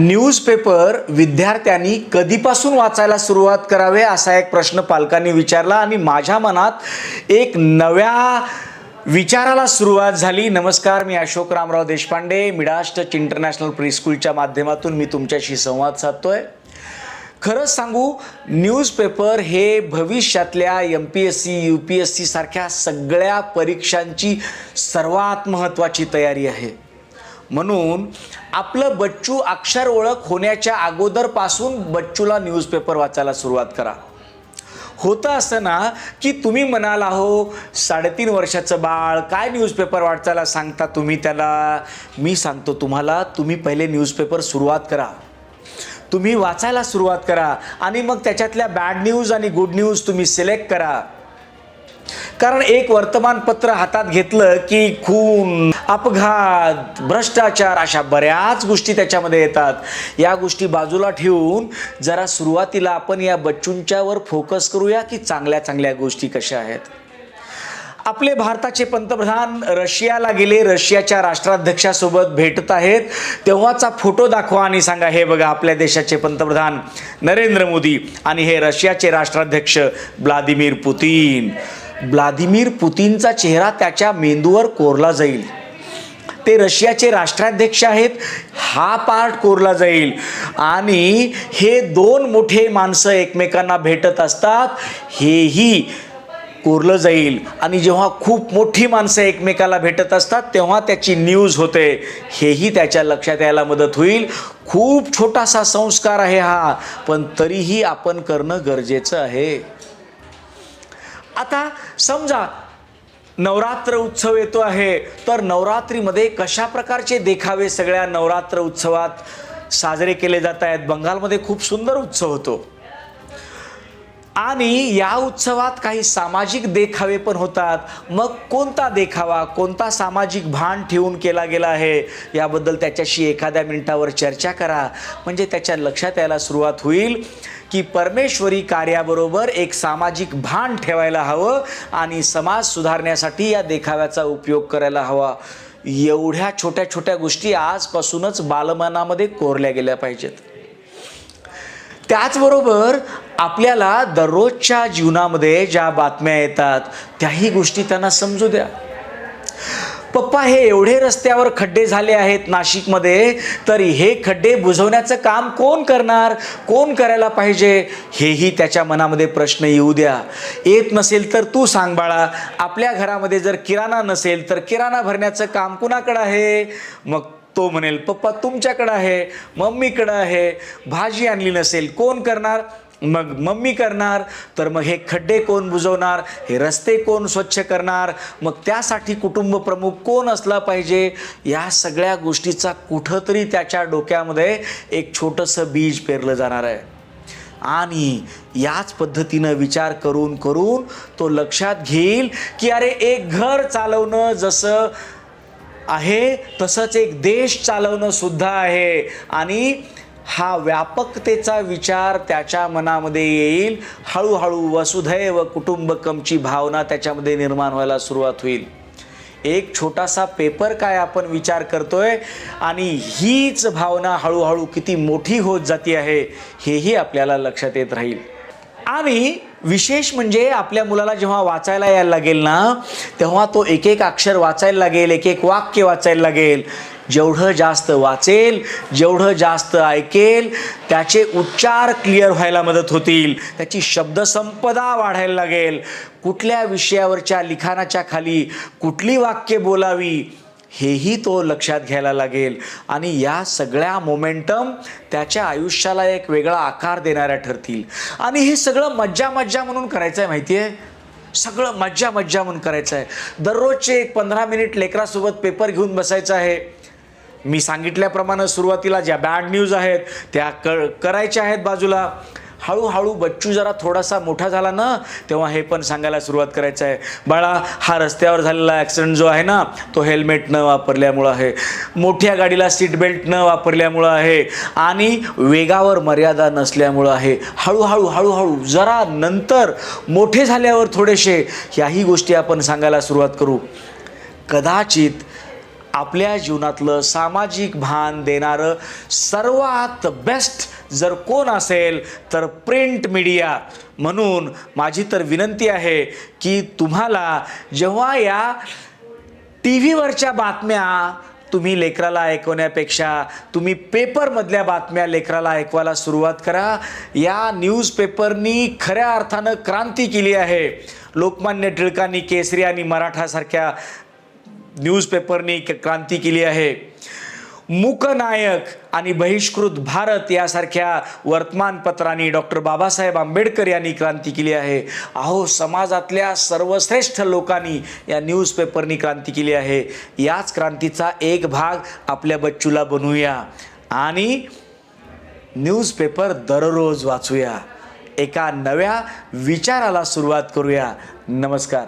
Newspaper विद्यार्थ्यांनी कधीपासून वाचायला सुरुवात करावे असा एक प्रश्न पालकांनी विचारला आणि माझ्या मनात एक नव्या विचाराला सुरुवात झाली. नमस्कार मी अशोक रामराव देशपांडे मिडास्ट इंटरनॅशनल प्रीस्कूलच्या माध्यमातून मी तुमच्याशी संवाद साधतोय. खरंच सांगू न्यूजपेपर हे भविष्यातल्या M P S C U P S C सारख्या सगळ्या परीक्षांची सर्वात महत्त्वाची तयारी आहे. म्हणून आपलं बच्चू अक्षर ओळख होण्याच्या अगोदरपासून बच्चूला न्यूजपेपर वाचायला सुरुवात करा. होतं असं ना की तुम्ही म्हणाल अहो साडेतीन वर्षाचं बाळ काय न्यूजपेपर वाचायला सांगता तुम्ही त्याला? मी सांगतो तुम्हाला तुम्ही पहिले न्यूजपेपर सुरुवात करा. तुम्ही वाचायला सुरुवात करा आणि मग त्याच्यातल्या बॅड न्यूज आणि गुड न्यूज तुम्ही सिलेक्ट करा. कारण एक वर्तमानपत्र हातात घेतलं की खून अपघात भ्रष्टाचार अशा बऱ्याच गोष्टी त्याच्यामध्ये येतात. या गोष्टी बाजूला ठेवून जरा सुरुवातीला आपण या बच्चूंच्यावर फोकस करूया की चांगल्या चांगल्या गोष्टी कशा आहेत. आपले भारताचे पंतप्रधान रशियाला गेले रशियाच्या राष्ट्राध्यक्षासोबत भेटत आहेत. तेव्हाचा फोटो दाखवा आणि सांगा हे बघा आपल्या देशाचे पंतप्रधान नरेंद्र मोदी आणि हे रशियाचे राष्ट्राध्यक्ष व्लादिमीर पुतीन. व्लादिमीर पुतीनचा चेहरा त्याच्या मेंदूवर कोरला जाईल. ते रशियाचे राष्ट्राध्यक्ष आहेत हा पार्ट कोरला जाईल. आणि हे दोन मोठे माणसं एकमेकांना भेटत असतात हेही कोरलं जाईल. आणि जेव्हा खूप मोठी माणसं एकमेकाला भेटत असतात तेव्हा त्याची न्यूज होते. हेही त्याच्या लक्षात यायला मदत होईल. खूप छोटासा संस्कार आहे हा पण तरीही आपण करणं गरजेचं आहे. आता समजा नवरात्र उत्सव येतो आहे तर नवरात्रीमध्ये कशा प्रकारचे देखावे सगळ्या नवरात्र उत्सवात साजरे केले जात आहेत? बंगालमध्ये खूप सुंदर उत्सव होतो. आणि या उत्सवात काही सामाजिक देखावे पण होतात. मग कोणता देखावा कोणता सामाजिक भान ठेवून केला गेला आहे? याबद्दल त्याच्याशी एखाद्या मिनिटावर चर्चा करा. म्हणजे त्याच्या लक्षात यायला सुरुवात होईल. की परमेश्वरी कार्याबरोबर एक सामाजिक भान ठेवायला हवं आणि समाज सुधारण्यासाठी या देखाव्याचा उपयोग करायला हवा. एवढ्या छोट्या छोट्या गोष्टी आजपासूनच बालमनामध्ये कोरल्या गेल्या पाहिजेत. त्याचबरोबर आपल्याला दररोजच्या जीवनामध्ये ज्या बातम्या येतात त्याही गोष्टी त्यांना समजू द्या. पप्पा हे एवढे रस्त्यावर खड्डे झाले आहेत नाशिकमध्ये तरी हे खड्डे बुजवण्याचं काम कोण करणार? कोण करायला पाहिजे? हेही त्याच्या मनामध्ये प्रश्न येऊ द्या. येत नसेल तर तू सांग बाळा. आपल्या घरामध्ये जर किराणा नसेल तर किराणा भरण्याचं काम कुणाकडं आहे? मग तो म्हणेल पप्पा तुमच्याकडं आहे मम्मीकडं आहे. भाजी आणली नसेल कोण करणार? मग मम्मी करणार तर मग हे खड्डे कोण बुजवणार हे रस्ते कोण स्वच्छ करणार मग त्यासाठी कुटुंब प्रमुख कोण असला पाहिजे या सगळ्या गोष्टीचा कुठंतरी त्याच्या डोक्यामध्ये एक छोटंसं बीज पेरलं जाणार आहे. आणि याच पद्धतीनं विचार करून करून तो लक्षात घेईल की अरे एक घर चालवणं जसं आहे तसंच एक देश चालवणं सुद्धा आहे. आणि हा व्यापकतेचा विचार त्याच्या मनामध्ये येईल. हळूहळू वसुधैव कुटुंबकमची भावना त्याच्यामध्ये निर्माण व्हायला सुरुवात होईल. एक छोटासा पेपर काय आपण विचार करतोय आणि हीच भावना हळूहळू किती मोठी होत जाती आहे हेही आपल्याला लक्षात येत राहील. आणि विशेष म्हणजे आपल्या मुलाला जेव्हा वाचायला यायला लागेल ना तेव्हा तो एक एक अक्षर वाचायला लागेल एक एक वाक्य वाचायला लागेल. जेवढं जास्त वाचेल जेवढं जास्त ऐकेल त्याचे उच्चार क्लिअर व्हायला मदत होतील. त्याची शब्दसंपदा वाढायला लागेल. कुठल्या विषयावरच्या लिखाणाच्या खाली कुठली वाक्य बोलावी हेही तो लक्षात घ्यायला लागेल. आणि या सगळ्या मोमेंटम त्याच्या आयुष्याला एक वेगळा आकार देणाऱ्या ठरतील. आणि हे सगळं मज्जा मज्जा म्हणून करायचं आहे माहिती आहे सगळं मज्जा मज्जा म्हणून करायचं आहे दररोजचे एक पंधरा मिनिट लेकरासोबत पेपर घेऊन बसायचं आहे. मी सांगितल्याप्रमाणे सुरुवातीला ज्या बॅड न्यूज आहेत त्या क करायच्या आहेत बाजूला. हळूहळू बच्चू जरा थोडासा मोठा झाला ना तेव्हा हे पण सांगायला सुरुवात करायचं आहे. बाळा हा रस्त्यावर झालेला ॲक्सिडेंट जो आहे ना तो हेल्मेट न वापरल्यामुळं आहे. मोठ्या गाडीला सीट बेल्ट न वापरल्यामुळं आहे. आणि वेगावर मर्यादा नसल्यामुळं आहे. हळूहळू हळूहळू जरा नंतर मोठे झाल्यावर थोडेसे ह्याही गोष्टी आपण सांगायला सुरुवात करू. कदाचित आपल्या जीवनातलं सामाजिक भान देणारं सर्वात बेस्ट जर कोण असेल तर प्रिंट मीडिया म्हणून माझी तर विनंती आहे की तुम्हाला जेव्हा या टी व्हीवरच्या बातम्या तुम्ही लेकराला ऐकवण्यापेक्षा तुम्ही पेपरमधल्या बातम्या लेकराला ऐकवायला सुरुवात करा. या न्यूजपेपरनी खऱ्या अर्थानं क्रांती केली आहे. लोकमान्य टिळकांनी केसरी आणि मराठासारख्या न्यूजपेपरने क- क्रांती केली आहे. मूकनायक आणि बहिष्कृत भारत यासारख्या वर्तमानपत्रांनी डॉक्टर बाबासाहेब आंबेडकर यांनी क्रांती केली आहे. अहो समाजातल्या सर्वश्रेष्ठ लोकांनी या न्यूजपेपरनी क्रांती केली आहे. याच क्रांतीचा एक भाग आपल्या बच्चूला बनवूया. आणि न्यूजपेपर दररोज वाचूया. एका नव्या विचाराला सुरुवात करूया. नमस्कार.